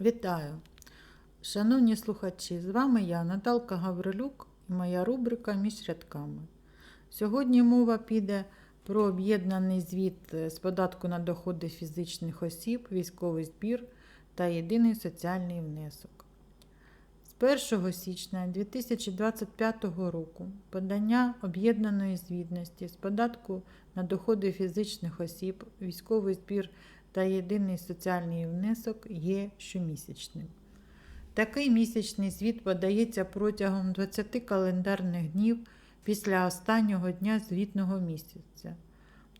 Вітаю! Шановні слухачі, з вами я, Наталка Гаврилюк і моя рубрика Між рядками. Сьогодні мова піде про об'єднаний звіт е, з податку на доходи фізичних осіб, військовий збір та єдиний соціальний внесок. З 1 січня 2025 року подання об'єднаної звітності з податку на доходи фізичних осіб, військовий збір та єдиний соціальний внесок є щомісячним. Такий місячний звіт подається протягом 20 календарних днів після останнього дня звітного місяця.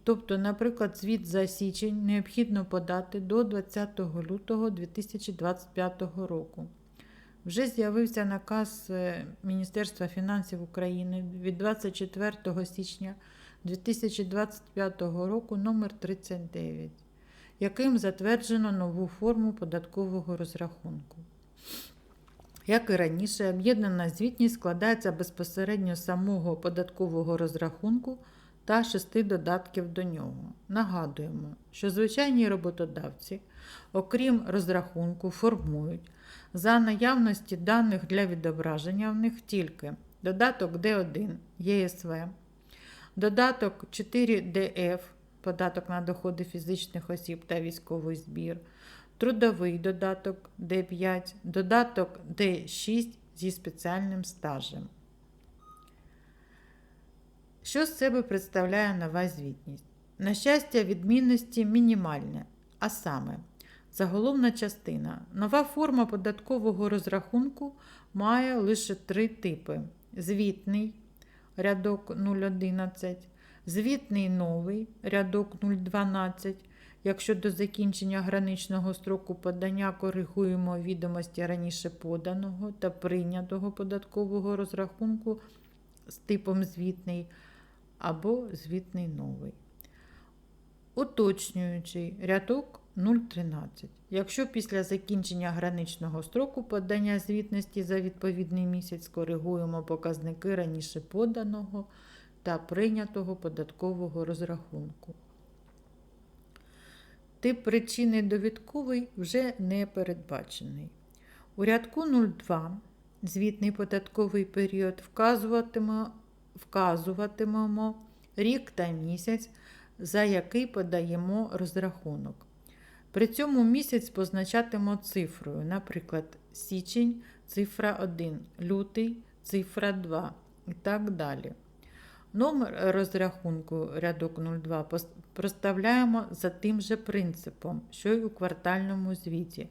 Тобто, наприклад, звіт за січень необхідно подати до 20 лютого 2025 року. Вже з'явився наказ е, Міністерства фінансів України від 24 січня 2025 року номер 39 яким затверджено нову форму податкового розрахунку. Як і раніше, об'єднана звітність складається безпосередньо з самого податкового розрахунку та шести додатків до нього. Нагадуємо, що звичайні роботодавці, окрім розрахунку, формують за наявності даних для відображення в них тільки додаток Д1 ЄСВ, додаток 4ДФ податок на доходи фізичних осіб та військовий збір, трудовий додаток Д5, додаток Д6 зі спеціальним стажем. Що з себе представляє нова звітність? На щастя, відмінності мінімальне, а саме, заголовна частина. Нова форма податкового розрахунку має лише три типи: звітний рядок 011, Звітний новий рядок 012. Якщо до закінчення граничного строку подання коригуємо відомості раніше поданого та прийнятого податкового розрахунку з типом звітний або звітний новий. Уточнюючий рядок 013. Якщо після закінчення граничного строку подання звітності за відповідний місяць коригуємо показники раніше поданого та прийнятого податкового розрахунку. Тип причини довідковий вже не передбачений. У рядку 02 звітний податковий період вказуватиме, вказуватимемо рік та місяць, за який подаємо розрахунок. При цьому місяць позначатимо цифрою, наприклад, січень цифра 1, лютий цифра 2 і так далі. Номер розрахунку рядок 02 проставляємо за тим же принципом, що й у квартальному звіті.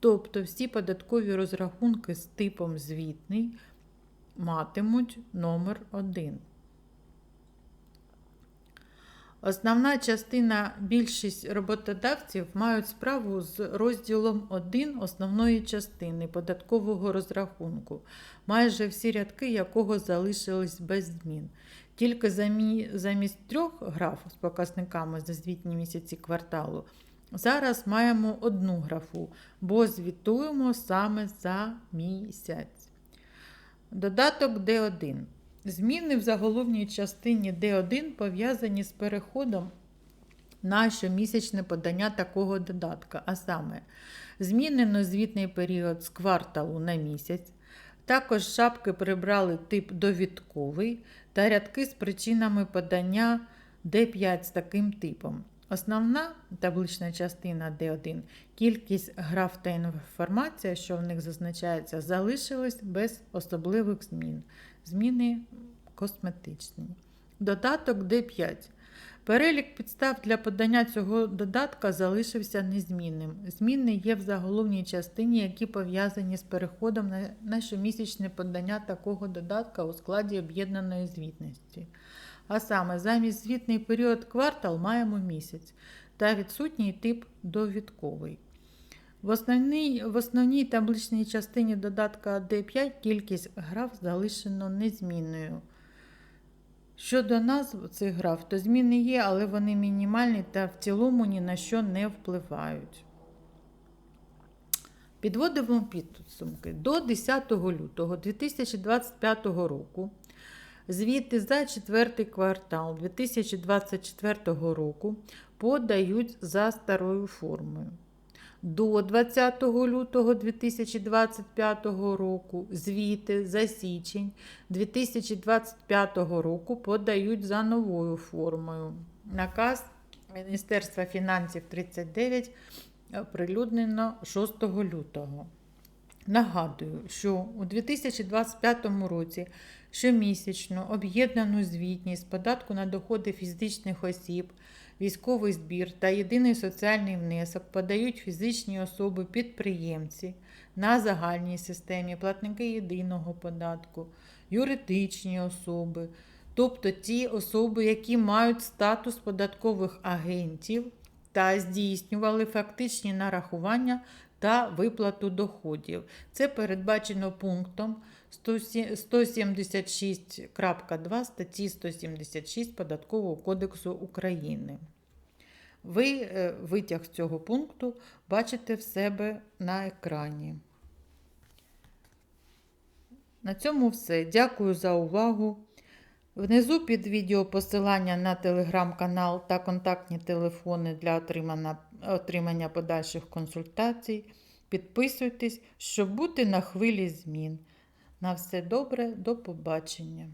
Тобто всі податкові розрахунки з типом звітний матимуть номер 1. Основна частина більшість роботодавців мають справу з розділом 1 основної частини податкового розрахунку, майже всі рядки якого залишились без змін. Тільки замість трьох граф з показниками за звітні місяці кварталу. Зараз маємо одну графу, бо звітуємо саме за місяць. Додаток D1. Зміни в заголовній частині D1 пов'язані з переходом на щомісячне подання такого додатка, а саме, змінено звітний період з кварталу на місяць. Також шапки прибрали тип довідковий та рядки з причинами подання D5 з таким типом. Основна таблична частина D1, кількість граф та інформація, що в них зазначається, залишилась без особливих змін. Зміни косметичні. Додаток D5. Перелік підстав для подання цього додатка залишився незмінним. Зміни є в заголовній частині, які пов'язані з переходом на щомісячне подання такого додатка у складі об'єднаної звітності. А саме, замість звітний період квартал маємо місяць та відсутній тип довідковий. В основній в основній табличній частині додатка D5 кількість граф залишено незмінною. Щодо назв цих граф, то зміни є, але вони мінімальні та в цілому ні на що не впливають. Підводимо підсумки. До 10 лютого 2025 року звіти за четвертий квартал 2024 року подають за старою формою. До 20 лютого 2025 року звіти за січень 2025 року подають за новою формою. Наказ Міністерства фінансів 39 оприлюднено 6 лютого. Нагадую, що у 2025 році щомісячно об'єднану звітність податку на доходи фізичних осіб, військовий збір та єдиний соціальний внесок подають фізичні особи-підприємці на загальній системі, платники єдиного податку, юридичні особи, тобто ті особи, які мають статус податкових агентів та здійснювали фактичні нарахування та виплату доходів. Це передбачено пунктом 176.2 статті 176 Податкового кодексу України. Ви е, витяг з цього пункту бачите в себе на екрані. На цьому все. Дякую за увагу. Внизу під відео посилання на телеграм-канал та контактні телефони для отримання, отримання подальших консультацій. Підписуйтесь, щоб бути на хвилі змін. На все добре, до побачення!